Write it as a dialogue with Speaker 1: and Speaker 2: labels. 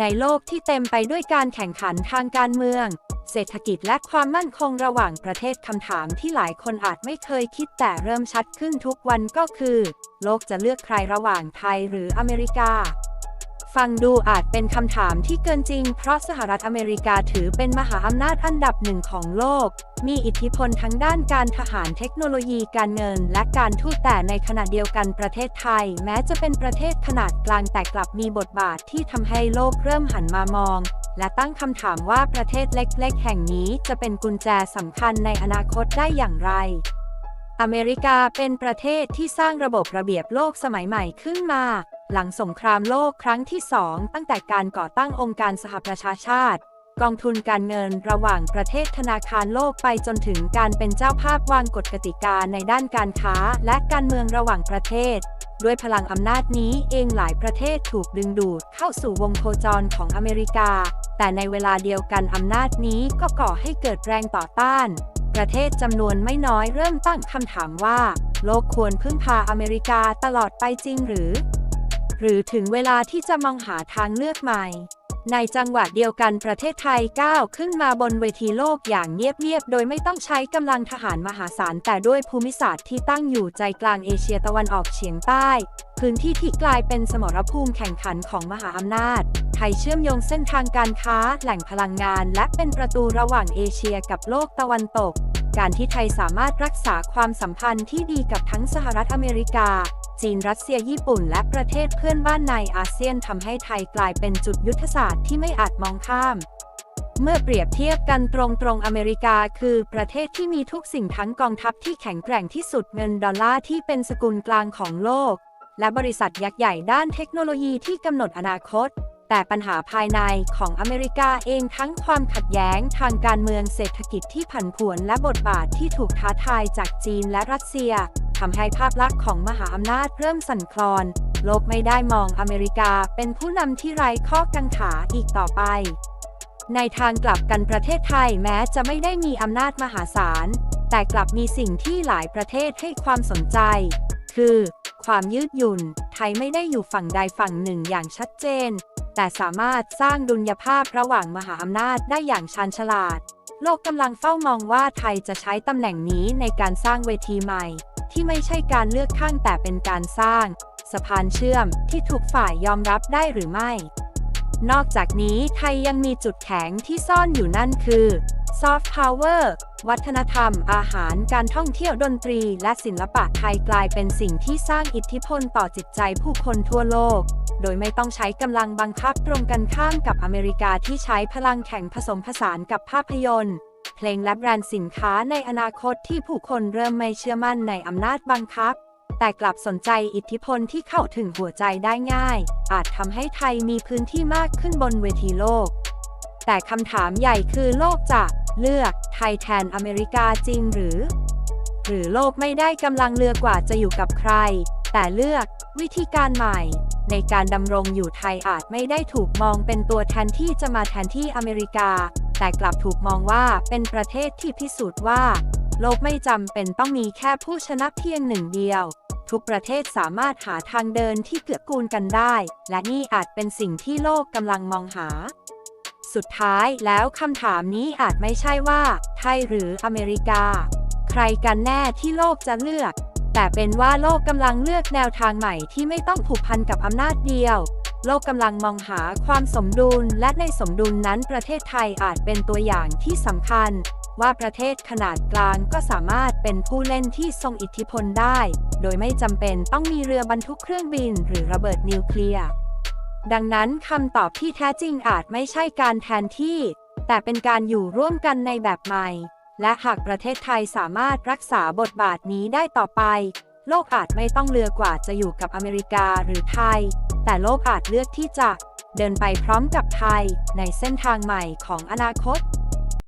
Speaker 1: ในโลกที่เต็มไปด้วยการแข่งขันทางการเมือง เศรษฐกิจและความมั่นคงระหว่างประเทศคำถามที่หลายคนอาจไม่เคยคิดแต่เริ่มชัดขึ้นทุกวันก็คือ โลกจะเลือกใครระหว่างไทยหรืออเมริกา ฟังดูอาจเป็นคำถามที่เกินจริง เพราะสหรัฐอเมริกาถือเป็นมหาอำนาจอันดับหนึ่งของโลก มีอิทธิพลทั้งด้านการทหารเทคโนโลยีการเงิน และการทูตแต่ในขณะเดียวกันประเทศไทย แม้จะเป็นประเทศขนาดกลางแต่กลับมีบทบาทที่ทำให้โลกเริ่มหันมามอง และตั้งคำถามว่าประเทศเล็ก ๆ แห่งนี้จะเป็นกุญแจสำคัญในอนาคตได้อย่างไรอเมริกาเป็นประเทศที่สร้างระบบระเบียบโลกสมัยใหม่ขึ้นมา หลังสงครามโลกครั้งที่สองตั้งแต่การก่อตั้งองค์การสหประชาชาติ กองทุนการเงินระหว่างประเทศธนาคารโลกไปจนถึงการเป็นเจ้าภาพวางกฎกติกาในด้านการค้าและการเมืองระหว่างประเทศ ด้วยพลังอำนาจนี้เองหลายประเทศถูกดึงดูดเข้าสู่วงโคจรของอเมริกา แต่ในเวลาเดียวกันอำนาจนี้ก็ก่อให้เกิดแรงต่อต้าน ประเทศจำนวนไม่น้อยเริ่มตั้งคำถามว่า โลกควรพึ่งพาอเมริกาตลอดไปจริงหรือ หรือถึงเวลาที่จะมองหาทางเลือกใหม่ ในจังหวะเดียวกันประเทศไทยก้าวขึ้นมาบนเวทีโลกอย่างเงียบ ๆ โดยไม่ต้องใช้กำลังทหารมหาศาล แต่ด้วยภูมิศาสตร์ที่ตั้งอยู่ใจกลางเอเชียตะวันออกเฉียงใต้ พื้นที่ที่กลายเป็นสมรภูมิแข่งขันของมหาอำนาจ ไทยเชื่อมโยงเส้นทางการค้า แหล่งพลังงาน และเป็นประตูระหว่างเอเชียกับโลกตะวันตก การที่ไทยสามารถรักษาความสัมพันธ์ที่ดีกับทั้งสหรัฐอเมริกา จีนรัสเซียญี่ปุ่น และประเทศเพื่อนบ้านในอาเซียนทำให้ไทยกลายเป็นจุดยุทธศาสตร์ที่ไม่อาจมองข้าม เมื่อเปรียบเทียบกันตรงๆอเมริกาคือประเทศที่มีทุกสิ่งทั้งกองทัพที่แข็งแกร่งที่สุดเงินดอลลาร์ที่เป็นสกุลกลางของโลก และบริษัทยักษ์ใหญ่ด้านเทคโนโลยีที่กำหนดอนาคตแต่ปัญหาภายในของอเมริกาเองทั้งความขัดแย้งทางการเมืองเศรษฐกิจที่ผันผวนและบทบาทที่ถูกท้าทายจากจีนและรัสเซีย ทำให้ภาพลักษณ์ของมหาอำนาจเริ่มสั่นคลอน โลกไม่ได้มองอเมริกาเป็นผู้นำที่ไร้ข้อกังขาอีกต่อไป ในทางกลับกันประเทศไทยแม้จะไม่ได้มีอำนาจมหาศาล แต่กลับมีสิ่งที่หลายประเทศให้ความสนใจ คือ ความยืดหยุ่น ไทยไม่ได้อยู่ฝั่งใดฝั่งหนึ่งอย่างชัดเจน แต่สามารถสร้างดุลยภาพระหว่างมหาอำนาจได้อย่างชาญฉลาด โลกกำลังเฝ้ามองว่าไทยจะใช้ตำแหน่งนี้ในการสร้างเวทีใหม่ ที่ไม่ใช่การเลือกข้างแต่เป็นการสร้าง สะพานเชื่อมที่ทุกฝ่ายยอมรับได้หรือไม่ นอกจากนี้ไทยยังมีจุดแข็งที่ซ่อนอยู่นั่นคือ Soft Power วัฒนธรรม อาหาร การท่องเที่ยวดนตรี และศิลปะไทยกลายเป็นสิ่งที่สร้างอิทธิพลต่อจิตใจผู้คนทั่วโลก โดยไม่ต้องใช้กำลังบังคับตรงกันข้ามกับอเมริกาที่ใช้พลังแข่งผสมผสานกับภาพยนตร์ เพลงและแบรนด์สินค้าในอนาคตที่ผู้คนเริ่มไม่เชื่อมั่นในอำนาจบังคับ แต่กลับสนใจอิทธิพลที่เข้าถึงหัวใจได้ง่าย อาจทำให้ไทยมีพื้นที่มากขึ้นบนเวทีโลก แต่คำถามใหญ่คือโลกจะเลือกไทยแทนอเมริกาจริงหรือ หรือโลกไม่ได้กำลังเลือกกว่าจะอยู่กับใคร แต่เลือกวิธีการใหม่ ในการดำรงอยู่ไทยอาจไม่ได้ถูกมองเป็นตัวแทนที่จะมาแทนที่อเมริกา แต่กลับถูกมองว่าเป็นประเทศที่พิสูจน์ว่า โลกไม่จำเป็นต้องมีแค่ผู้ชนะเพียงหนึ่งเดียว ทุกประเทศสามารถหาทางเดินที่เกื้อกูลกันได้ และนี่อาจเป็นสิ่งที่โลกกำลังมองหาสุดท้ายแล้วคำถามนี้อาจไม่ใช่ว่า ไทยหรืออเมริกา ใครกันแน่ที่โลกจะเลือก แต่เป็นว่าโลกกำลังเลือกแนวทางใหม่ที่ไม่ต้องผูกพันกับอำนาจเดียว โลกกำลังมองหาความสมดุล และในสมดุลนั้นประเทศไทยอาจเป็นตัวอย่างที่สำคัญ ว่าประเทศขนาดกลางก็สามารถเป็นผู้เล่นที่ทรงอิทธิพลได้ โดยไม่จำเป็นต้องมีเรือบรรทุกเครื่องบิน หรือระเบิดนิวเคลียร์ดังนั้นคำตอบที่แท้จริงอาจไม่ใช่การแทนที่ แต่เป็นการอยู่ร่วมกันในแบบใหม่ และหากประเทศไทยสามารถรักษาบทบาทนี้ได้ต่อไป โลกอาจไม่ต้องเลือกว่าจะอยู่กับอเมริกาหรือไทย แต่โลกอาจเลือกที่จะเดินไปพร้อมกับไทยในเส้นทางใหม่ของอนาคต